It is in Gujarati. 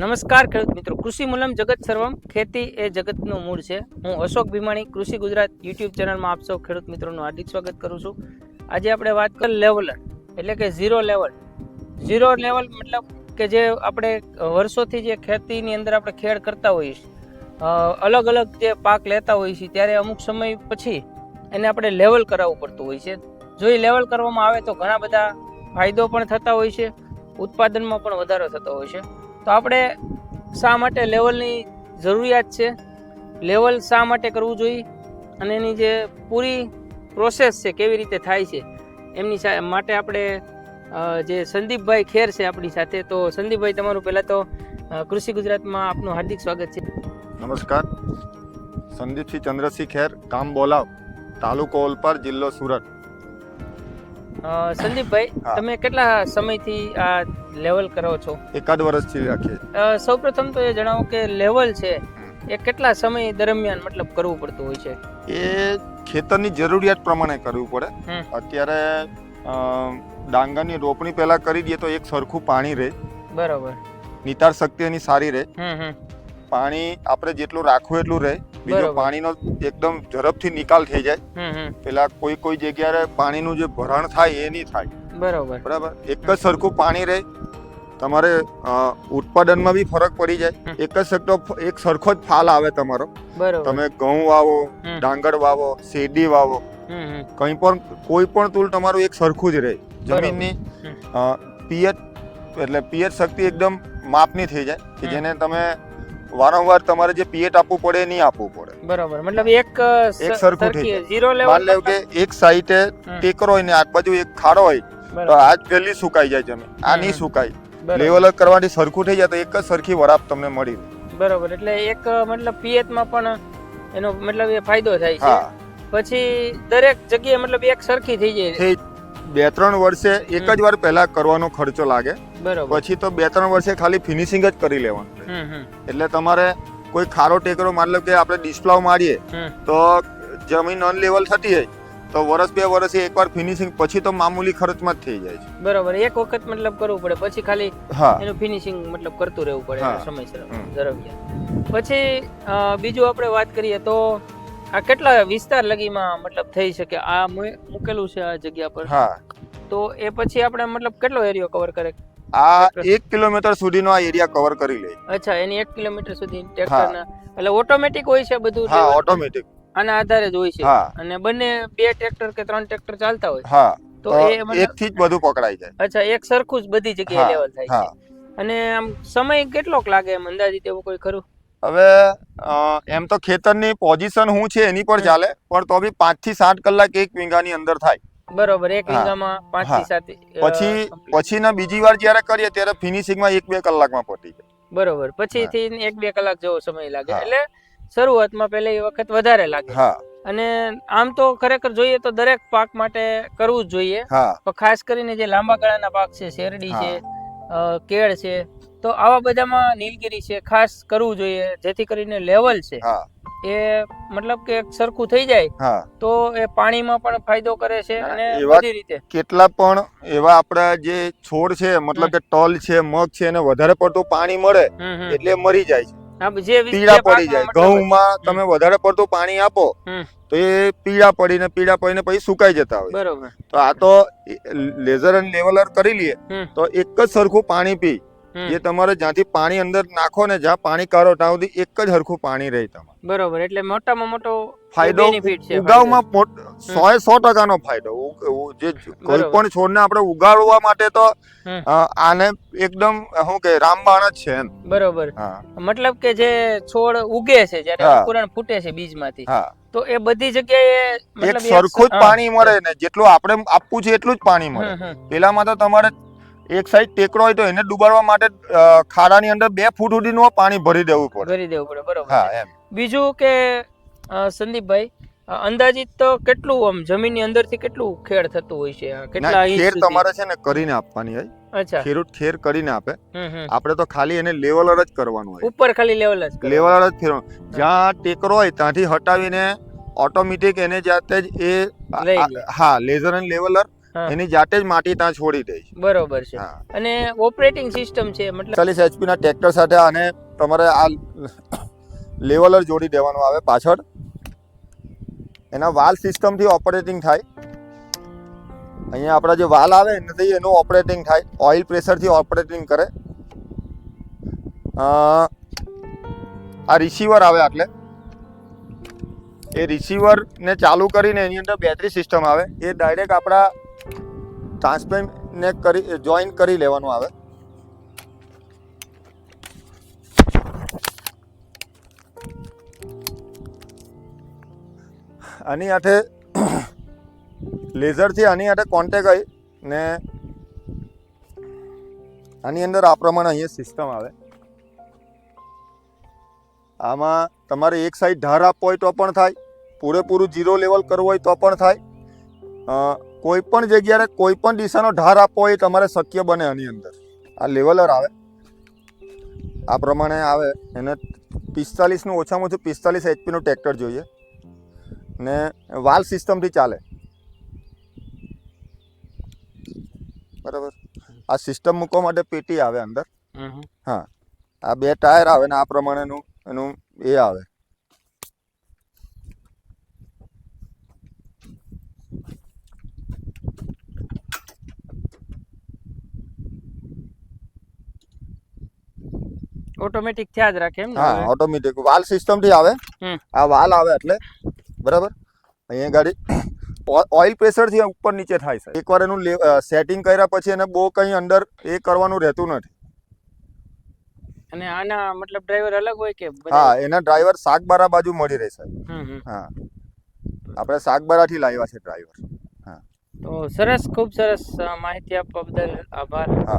નમસ્કાર ખેડૂત મિત્રો, કૃષિ મૂલમ જગત સર્વમ, ખેતી એ જગતનું મૂળ છે. હું અશોક ભીમાણી, કૃષિ ગુજરાત યુટ્યુબ ચેનલમાં આપ સૌ ખેડૂત મિત્રોનું હાર્દિક સ્વાગત કરું છું. આજે આપણે વાત કર લેવલર, એટલે કે ઝીરો લેવલ. ઝીરો લેવલ મતલબ કે જે આપણે વર્ષોથી જે ખેતીની અંદર આપણે ખેડ કરતા હોઈએ છીએ. અલગ અલગ જે પાક લેતા હોઈએ છીએ, ત્યારે અમુક સમય પછી એને આપણે લેવલ કરાવવું પડતું હોય છે. જો એ લેવલ કરવામાં આવે તો ઘણા બધા ફાયદો પણ થતા હોય છે, ઉત્પાદનમાં પણ વધારો થતો હોય છે. તો આપણે શા માટે લેવલની જરૂરિયાત છે? લેવલ શા માટે કરવું જોઈએ? અને એની જે પૂરી પ્રોસેસ છે, કેવી રીતે થાય છે? એમની માટે આપણે જે સંદીપભાઈ ખેર છે આપણી સાથે, તો સંદીપભાઈ, તમારું પહેલાં તો કૃષિ ગુજરાતમાં આપનું હાર્દિક સ્વાગત છે. નમસ્કાર. સંદીપસિંહ ચંદ્રસિંહ ખેર કામ બોલાવ, તાલુકો ઓલપાડ, જિલ્લો સુરત. સંદીપભાઈ તમે કેટલા સમયથી આ લેવલ કરો છો? એકાદ વર્ષથી રાખીએ સૌપ્રથમ તો એ જણાવો કે લેવલ છે એ કેટલા સમય દરમિયાન મતલબ કરવું પડતું હોય છે? એ ખેતરની જરૂરિયાત પ્રમાણે કરવું પડે. અત્યારે ડાંગરની રોપણી પહેલા કરી દઈએ તો એક સરખું પાણી રહે. બરાબર. નિતાર શક્તિ એની સારી રહે. પાણી આપણે જેટલું રાખવું એટલું રહે. બીજો પાણીનો એકદમ ઝડપથી નિકાલ થઈ જાય. પેલા કોઈ કોઈ જગ્યાએ પાણીનું જે ભરણ થાય એ નહીં થાય. બરોબર. બરાબર? એક જ સરખું પાણી રહે. તમારે ઉત્પાદનમાં બી ફરક પડી જાય. એક જ સરખો એક સરખો જ ફાલ આવે તમારો. તમે ઘઉં વાવો ડાંગર વાવો શેરડી વાવો કંઈ પણ કોઈ પણ તુલ તમારું એક સરખું જ રહે. જમીનની. પિયત એટલે પિયત શક્તિ એકદમ માપની થઈ જાય કે જેને તમે વારંવાર તમારે જે પીએટ આપવું પડે નહીં આપવું પડે. બરોબર. મતલબ એક એક સરખું થઈ ઝીરો લેવલ માન કે એક સાઈડે ટેકરો હોય ને આજ બાજુ એક ખાડો હોય તો આજ પેલી સુકાઈ જાય જમીન. આ નહીં સુકાય. લેવલ કરવાથી સરખું થઈ જાય તો એક જ સરખી વરાપ તમને મળી રહે. બરોબર. એટલે એક મતલબ પિયતમાં પણ એનો મતલબ એ ફાયદો થાય છે. પછી દરેક જગ્યાએ મતલબ એક સરખી થઈ જાય. થઈ બે ત્રણ વર્ષે એક જ વાર પહેલા કરવાનો ખર્ચો લાગે. બરોબર. પછી તો બે ત્રણ વર્ષે ખાલી ફિનિશિંગ જ કરી લેવાનું. એટલે તમારે કોઈ ખારો ટેકરો મતલબ કે આપણે ડિસ્પ્લાવ મારીએ તો જમીન અનલેવલ થતી હોય તો વર્ષ બે વર્ષે એકવાર ફિનિશિંગ પછી તો મામૂલી ખર્ચમાં જ થઈ જાય છે. બરોબર. એક વખત મતલબ કરવું પડે પછી ખાલી એનું ફિનિશિંગ મતલબ કરતું રહેવું પડે સમય સમયસર હમ. દરમિયાન પછી બીજું આપણે વાત કરીએ તો આ કેટલા વિસ્તાર લગીમાં મતલબ થઈ શકે? આ મૂકેલું છે આ જગ્યા પર? હા. તો એ પછી આપણે મતલબ કેટલો એરિયો કવર કરે? આ એક કિલોમીટર સુધીનો આ એરિયા કવર કરી લે. અચ્છા એની એક કિલોમીટર સુધી ટ્રેક્ટરના એટલે ઓટોમેટિક હોય છે બધું હા ઓટોમેટિક આના આધારે જ હોય છે? અને બંને બે ટ્રેક્ટર કે ત્રણ ટ્રેક્ટર ચાલતા હોય? હા. તો એ એક થી જ બધું પકડાઈ જાય. અચ્છા એક સરખું જ બધી જગ્યાએ લેવલ થાય છે. અને આમ સમય કેટલોક લાગે એમ અંદાજિત એવું કોઈ ખરું? હવે એમ તો ખેતરની પોઝિશન શું છે એની પર ચાલે પણ તો બી પાંચથી સાત કલાક એક વીંગાની અંદર થાય. બરોબર એક વીંગામાં પાંચથી સાત પછી. પછી ના બીજી વાર જ્યારે કરીએ ત્યારે ફિનિશિંગમાં એક બે કલાકમાં પતી જાય. બરોબર પછી થી એક બે કલાક જેવો સમય લાગે. એટલે શરૂઆતમાં એ વખત વધારે લાગે. હા. અને આમ તો ખરેખર જોઈએ તો દરેક પાક માટે કરવું જ જોઈએ. પણ ખાસ કરીને જે લાંબા ગાળાના પાક છે શેરડી છે કેળ છે. તો આવા બધામાં નીલગીરી છે ખાસ કરવું જોઈએ. જેથી કરીને લેવલ છે. એ મતલબ કે સરખું થઈ જાય. તો એ પાણીમાં પણ ફાયદો કરે છે અને બધી રીતે. કેટલા પણ એવા આપણા જે છોડ છે મતલબ કે તલ છે મગ છે એને વધારે પડતું પાણી મળે. એટલે મરી જાય છે. પીળા પડી જાય. ઘઉંમાં તમે વધારે પડતું પાણી આપો તો એ પીળા પડીને પીળા પડીને પછી સુકાઈ જતા હોય. બરોબર. તો આ તો લેઝર અને લેવલર કરી લઈએ તો એક જ સરખું પાણી પી. એ જે તમારે જ્યાંથી પાણી અંદર નાખો ને જ્યાં પાણી કરો ત્યાં સુધી એક જ સરખું પાણી રહે તમારે. બરોબર એટલે મોટામાં મોટો ફાયદો ઉગાવમાં સો એ સો ટકાનો ફાયદો. જે કોઈ. પણ છોડને આપણે ઉગાડવા માટે તો આને એકદમ શું કે રામબાણ જ છે બરોબર. મતલબ કે જે છોડ ઉગે છે જ્યારે. અંકુરણ ફૂટે છે બીજમાંથી તો એ બધી જગ્યાએ મતલબ સરખું જ પાણી મળે ને જેટલું આપણે આપવું છે એટલું જ પાણી મળે. પેલામાં તો તમારે એક સાઈડ ટેકરો હોય તો એને ડુબાડવા માટે ખાડાની અંદર બે ફૂટ સુધીનું પાણી ભરી દેવું પડે. ભરી દેવું પડે બરોબર હા એમ. બીજું કે સંદીપભાઈ અંદાજિત તો કેટલું આમ જમીનની અંદરથી કેટલું ખેડ થતું હોય છે? કેટલા ખેર તમારે છે ને કરીને આપવાની હોય. અચ્છા. ખેડૂત ખેર કરીને આપે. આપણે તો ખાલી એને લેવલર જ કરવાનું હોય. ઉપર ખાલી લેવલ જ. લેવલર જ ફેરવાનું જ્યાં ટેકરો હોય ત્યાંથી હટાવીને ઓટોમેટિક એને જાતે જ એ. હા લેઝર એન્ડ લેવલર એની જાતે જ માટી ત્યાં છોડી દે છે. બરોબર છે. અને ઓપરેટિંગ સિસ્ટમ છે મતલબ ચાલીસ એચપી ના ટ્રેક્ટર સાથે આને તમારે આ લેવલર જોડી દેવાનું આવે પાછળ. એના વાલ સિસ્ટમથી ઓપરેટિંગ થાય. અહીંયા આપણા જે વાલ આવે એનાથી એનું ઓપરેટિંગ થાય. ઓઇલ પ્રેશરથી ઓપરેટિંગ કરે. આ રિસીવર આવે આટલે. એ રિસીવરને ચાલુ કરીને એની અંદર બેટરી સિસ્ટમ આવે. એ ડાયરેક્ટ આપણા ટ્રાન્સપેન્ટને કરી જોઈન કરી લેવાનું આવે. આની આઠે લેઝરથી આની આઠે કોન્ટેક આવી ને આની અંદર આ પ્રમાણે અહીંયા સિસ્ટમ આવે. આમાં તમારે એક સાઈડ ધાર આપવો હોય તો પણ થાય, પૂરેપૂરું જીરો લેવલ કરવું હોય તો પણ થાય. કોઈ પણ જગ્યાએ કોઈ પણ દિશાનો ધાર આપવો હોય તમારે શક્ય બને આની અંદર. આ લેવલર આવે. આ પ્રમાણે આવે. એને પિસ્તાલીસનું ઓછામાં ઓછું પિસ્તાલીસ એચપીનું ટ્રેક્ટર જોઈએ. ને વાલ સિસ્ટમથી ચાલે. બરાબર? આ સિસ્ટમ મૂકવા માટે પેટી આવે અંદર. હા. આ બે ટાયર આવે ને આ પ્રમાણેનું એનું એ આવે. ઓટોમેટિક થયા જ રાખે એમ હા ઓટોમેટિક વાલ સિસ્ટમથી આવે આ વાલ આવે એટલે બરાબર? અહીંયા ગાડી ઓઇલ પ્રેશરથી ઉપર નીચે થાય છે. એકવાર એનું સેટિંગ કર્યા પછી એને બહુ કંઈ અંદર એ કરવાનું રહેતું નથી. અને આના મતલબ ડ્રાઈવર અલગ હોય કે હા એના ડ્રાઈવર શાકબારા બાજુ મળી રહેશે. હા. આપણે શાકબારાથી લાવ્યા છે ડ્રાઈવર હા. તો સરસ ખૂબ સરસ માહિતી આપવા બદલ આભાર. હા.